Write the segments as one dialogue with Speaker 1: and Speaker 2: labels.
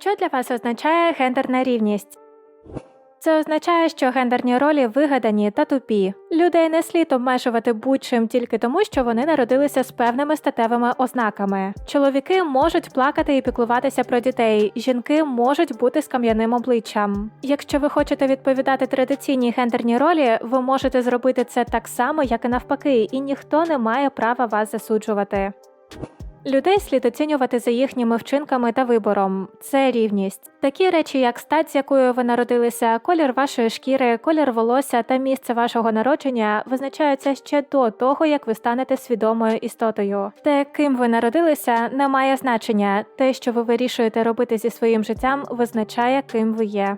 Speaker 1: Що для вас означає гендерна рівність? Це означає, що гендерні ролі вигадані та тупі. Людей не слід обмежувати будь-чим тільки тому, що вони народилися з певними статевими ознаками. Чоловіки можуть плакати і піклуватися про дітей, жінки можуть бути з кам'яним обличчям. Якщо ви хочете відповідати традиційній гендерній ролі, ви можете зробити це так само, як і навпаки, і ніхто не має права вас засуджувати. Людей слід оцінювати за їхніми вчинками та вибором. Це рівність. Такі речі, як стать, з якою ви народилися, колір вашої шкіри, колір волосся та місце вашого народження визначаються ще до того, як ви станете свідомою істотою. Те, ким ви народилися, не має значення. Те, що ви вирішуєте робити зі своїм життям, визначає, ким ви є.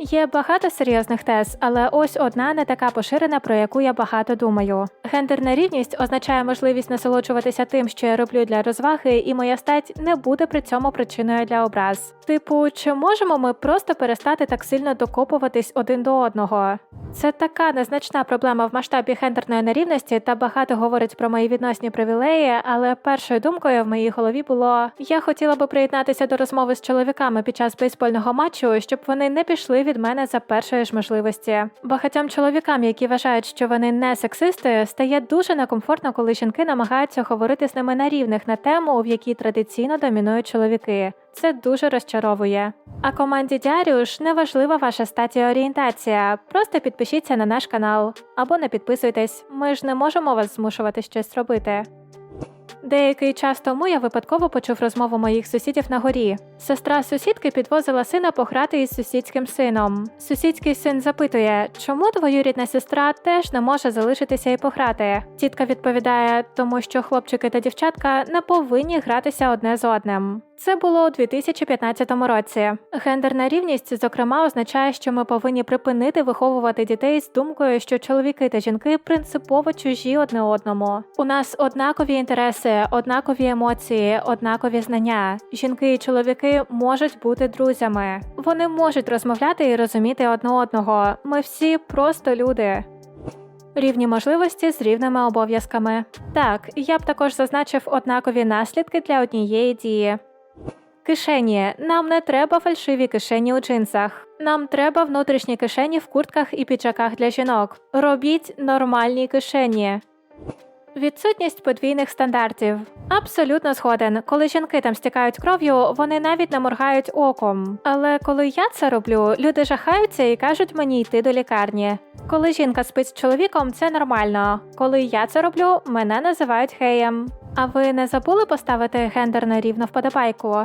Speaker 1: Є багато серйозних тез, але ось одна не така поширена, про яку я багато думаю. Гендерна рівність означає можливість насолоджуватися тим, що я роблю для розваги, і моя стать не буде при цьому причиною для образ. Типу, чи можемо ми просто перестати так сильно докопуватись один до одного? Це така незначна проблема в масштабі гендерної нерівності, та багато говорить про мої відносні привілеї, але першою думкою в моїй голові було: я хотіла би приєднатися до розмови з чоловіками під час бейсбольного матчу, щоб вони не пішли від мене за першої ж можливості. Багатьом чоловікам, які вважають, що вони не сексисти, стає дуже некомфортно, коли жінки намагаються говорити з ними на рівних на тему, в якій традиційно домінують чоловіки. Це дуже розчаровує. А команді Дярюш не важлива ваша статі орієнтація. Просто підпишіться на наш канал або не підписуйтесь. Ми ж не можемо вас змушувати щось робити. Деякий час тому я випадково почув розмову моїх сусідів на горі. Сестра сусідки підвозила сина пограти із сусідським сином. Сусідський син запитує, чому двоюрідна сестра теж не може залишитися і пограти. Тітка відповідає, тому що хлопчики та дівчатка не повинні гратися одне з одним. Це було у 2015 році. Гендерна рівність, зокрема, означає, що ми повинні припинити виховувати дітей з думкою, що чоловіки та жінки принципово чужі одне одному. У нас однакові інтереси, однакові емоції, однакові знання. Жінки і чоловіки можуть бути друзями. Вони можуть розмовляти і розуміти одне одного. Ми всі просто люди. Рівні можливості з рівними обов'язками. Так, я б також зазначив однакові наслідки для однієї дії. Кишені. Нам не треба фальшиві кишені у джинсах. Нам треба внутрішні кишені в куртках і піджаках для жінок. Робіть нормальні кишені. Відсутність подвійних стандартів. Абсолютно згоден. Коли жінки там стікають кров'ю, вони навіть не моргають оком. Але коли я це роблю, люди жахаються і кажуть мені йти до лікарні. Коли жінка спить з чоловіком, це нормально. Коли я це роблю, мене називають геєм. А ви не забули поставити гендерно рівно вподобайку?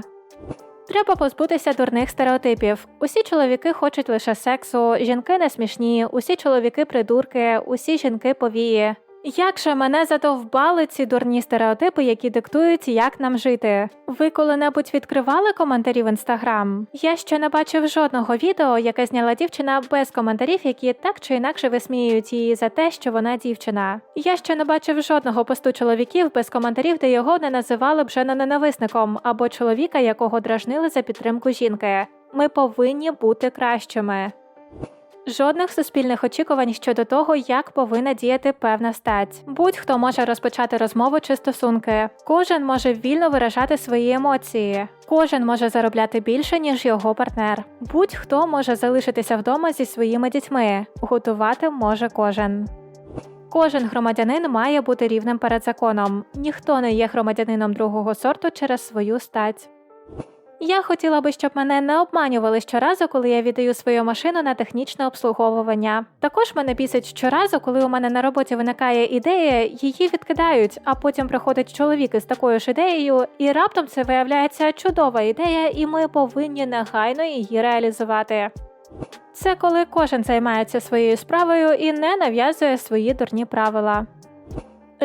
Speaker 1: Треба позбутися дурних стереотипів. Усі чоловіки хочуть лише сексу, жінки не смішні, усі чоловіки придурки, усі жінки повії. Як же мене задовбали ці дурні стереотипи, які диктують, як нам жити? Ви коли-небудь відкривали коментарі в інстаграм? Я ще не бачив жодного відео, яке зняла дівчина без коментарів, які так чи інакше висміюють її за те, що вона дівчина. Я ще не бачив жодного посту чоловіків без коментарів, де його не називали б ненависником або чоловіка, якого дражнили за підтримку жінки. Ми повинні бути кращими. Жодних суспільних очікувань щодо того, як повинна діяти певна стать. Будь-хто може розпочати розмову чи стосунки. Кожен може вільно виражати свої емоції. Кожен може заробляти більше, ніж його партнер. Будь-хто може залишитися вдома зі своїми дітьми. Готувати може кожен. Кожен громадянин має бути рівним перед законом. Ніхто не є громадянином другого сорту через свою стать. Я хотіла би, щоб мене не обманювали щоразу, коли я віддаю свою машину на технічне обслуговування. Також мене бісить щоразу, коли у мене на роботі виникає ідея, її відкидають, а потім приходить чоловік із такою ж ідеєю, і раптом це виявляється чудова ідея, і ми повинні негайно її реалізувати. Це коли кожен займається своєю справою і не нав'язує свої дурні правила.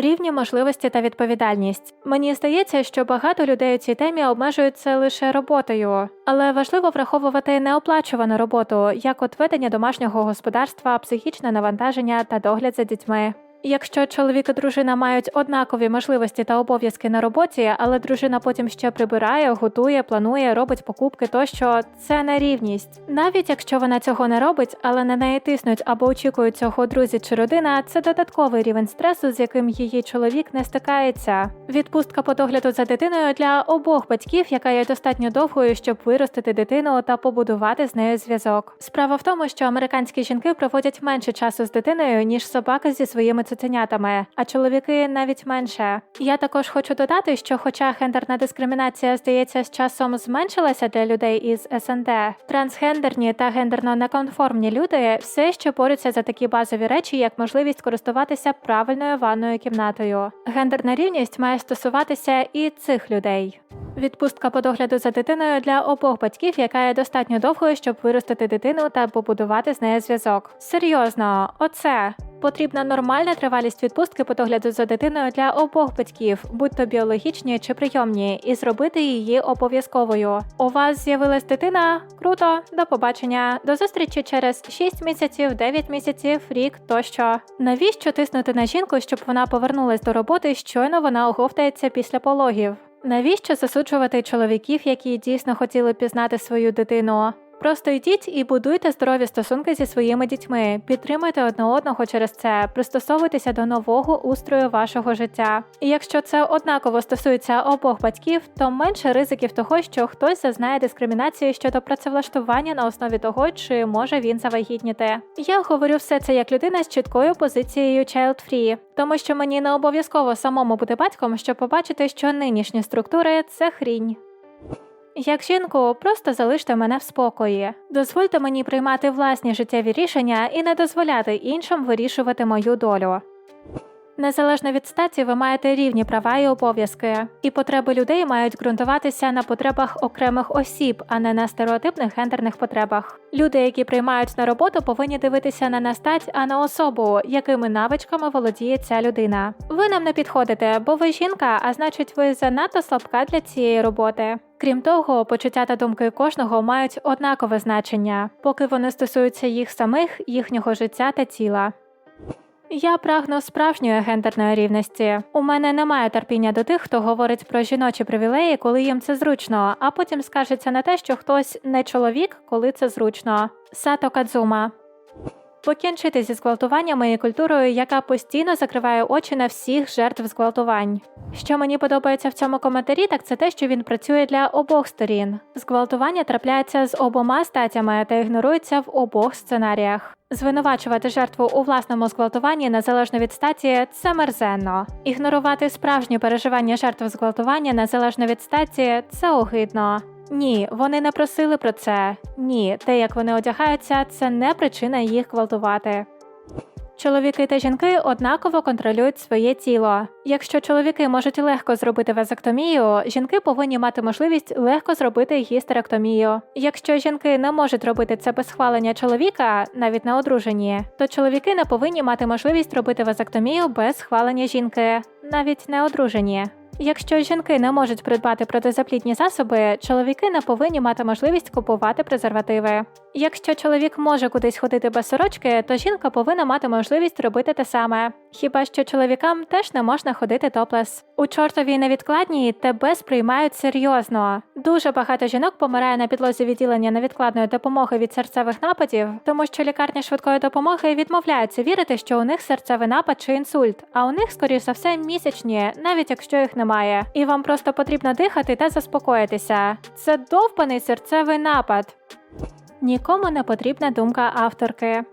Speaker 1: Рівні можливості та відповідальність. Мені здається, що багато людей у цій темі обмежуються лише роботою, але важливо враховувати неоплачувану роботу, як от ведення домашнього господарства, психічне навантаження та догляд за дітьми. Якщо чоловік і дружина мають однакові можливості та обов'язки на роботі, але дружина потім ще прибирає, готує, планує, робить покупки, тощо це нерівність. Навіть якщо вона цього не робить, але на неї тиснуть або очікують цього друзі чи родина, це додатковий рівень стресу, з яким її чоловік не стикається. Відпустка по догляду за дитиною для обох батьків, яка є достатньо довгою, щоб виростити дитину та побудувати з нею зв'язок. Справа в тому, що американські жінки проводять менше часу з дитиною, ніж собаки зі своїми цуценятами, а чоловіки навіть менше. Я також хочу додати, що, хоча гендерна дискримінація здається з часом зменшилася для людей із СНД, трансгендерні та гендерно неконформні люди все ще борються за такі базові речі, як можливість користуватися правильною ванною кімнатою. Гендерна рівність має стосуватися і цих людей. Відпустка по догляду за дитиною для обох батьків, яка є достатньо довгою, щоб виростити дитину та побудувати з нею зв'язок. Серйозно, оце. Потрібна нормальна тривалість відпустки по догляду за дитиною для обох батьків, будь то біологічні чи прийомні, і зробити її обов'язковою. У вас з'явилась дитина? Круто, до побачення, до зустрічі через 6 місяців, 9 місяців, рік тощо. Навіщо тиснути на жінку, щоб вона повернулась до роботи, щойно вона оговтається після пологів? Навіщо засуджувати чоловіків, які дійсно хотіли пізнати свою дитину? Просто йдіть і будуйте здорові стосунки зі своїми дітьми, підтримуйте одне одного через це, пристосовуйтеся до нового устрою вашого життя. І якщо це однаково стосується обох батьків, то менше ризиків того, що хтось зазнає дискримінації щодо працевлаштування на основі того, чи може він завагітніти. Я говорю все це як людина з чіткою позицією child-free, тому що мені не обов'язково самому бути батьком, щоб побачити, що нинішні структури це хрінь. Як жінку, просто залиште мене в спокої. Дозвольте мені приймати власні життєві рішення і не дозволяти іншим вирішувати мою долю. Незалежно від статі, ви маєте рівні права і обов'язки, і потреби людей мають ґрунтуватися на потребах окремих осіб, а не на стереотипних гендерних потребах. Люди, які приймають на роботу, повинні дивитися не на стать, а на особу, якими навичками володіє ця людина. Ви нам не підходите, бо ви жінка, а значить, ви занадто слабка для цієї роботи. Крім того, почуття та думки кожного мають однакове значення, поки вони стосуються їх самих, їхнього життя та тіла. Я прагну справжньої гендерної рівності. У мене немає терпіння до тих, хто говорить про жіночі привілеї, коли їм це зручно, а потім скажеться на те, що хтось не чоловік, коли це зручно. Сато Кадзума. Покінчити зі зґвалтуваннями і культурою, яка постійно закриває очі на всіх жертв зґвалтувань. Що мені подобається в цьому коментарі, так це те, що він працює для обох сторін. Зґвалтування трапляється з обома статями та ігнорується в обох сценаріях. Звинувачувати жертву у власному зґвалтуванні незалежно від статі це мерзенно. Ігнорувати справжні переживання жертв зґвалтування незалежно від статі це огидно. Ні, вони не просили про це. Ні, те, як вони одягаються, це не причина їх гвалтувати. Чоловіки та жінки однаково контролюють своє тіло. Якщо чоловіки можуть легко зробити вазоктомію, жінки повинні мати можливість легко зробити гістеректомію. Якщо жінки не можуть робити це без схвалення чоловіка, навіть не одружені, то чоловіки не повинні мати можливість робити вазоктомію без схвалення жінки, навіть не одружені. Якщо жінки не можуть придбати протизаплідні засоби, чоловіки не повинні мати можливість купувати презервативи. Якщо чоловік може кудись ходити без сорочки, то жінка повинна мати можливість робити те саме. Хіба що чоловікам теж не можна ходити топлес. У чортовій невідкладній тебе сприймають серйозно. Дуже багато жінок помирає на підлозі відділення невідкладної допомоги від серцевих нападів, тому що лікарні швидкої допомоги відмовляються вірити, що у них серцевий напад чи інсульт, а у них, скоріш за все, місячні, навіть якщо їх немає. І вам просто потрібно дихати та заспокоїтися. Це довбаний серцевий напад. Нікому не потрібна думка авторки.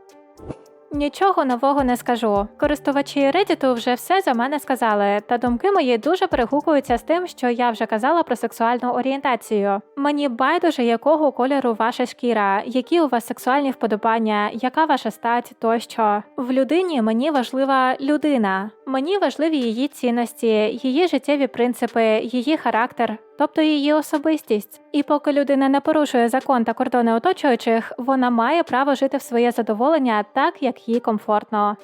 Speaker 1: Нічого нового не скажу. Користувачі Reddit вже все за мене сказали, та думки мої дуже перегукуються з тим, що я вже казала про сексуальну орієнтацію. Мені байдуже, якого кольору ваша шкіра, які у вас сексуальні вподобання, яка ваша стать тощо. В людині мені важлива людина. Мені важливі її цінності, її життєві принципи, її характер, тобто її особистість. І поки людина не порушує закон та кордони оточуючих, вона має право жити в своє задоволення так, як їй комфортно.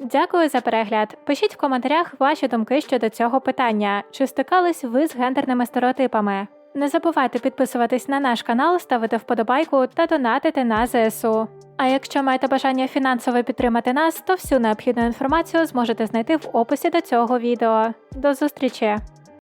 Speaker 1: Дякую за перегляд. Пишіть в коментарях ваші думки щодо цього питання, чи стикались ви з гендерними стереотипами. Не забувайте підписуватись на наш канал, ставити вподобайку та донатити на ЗСУ. А якщо маєте бажання фінансово підтримати нас, то всю необхідну інформацію зможете знайти в описі до цього відео. До зустрічі!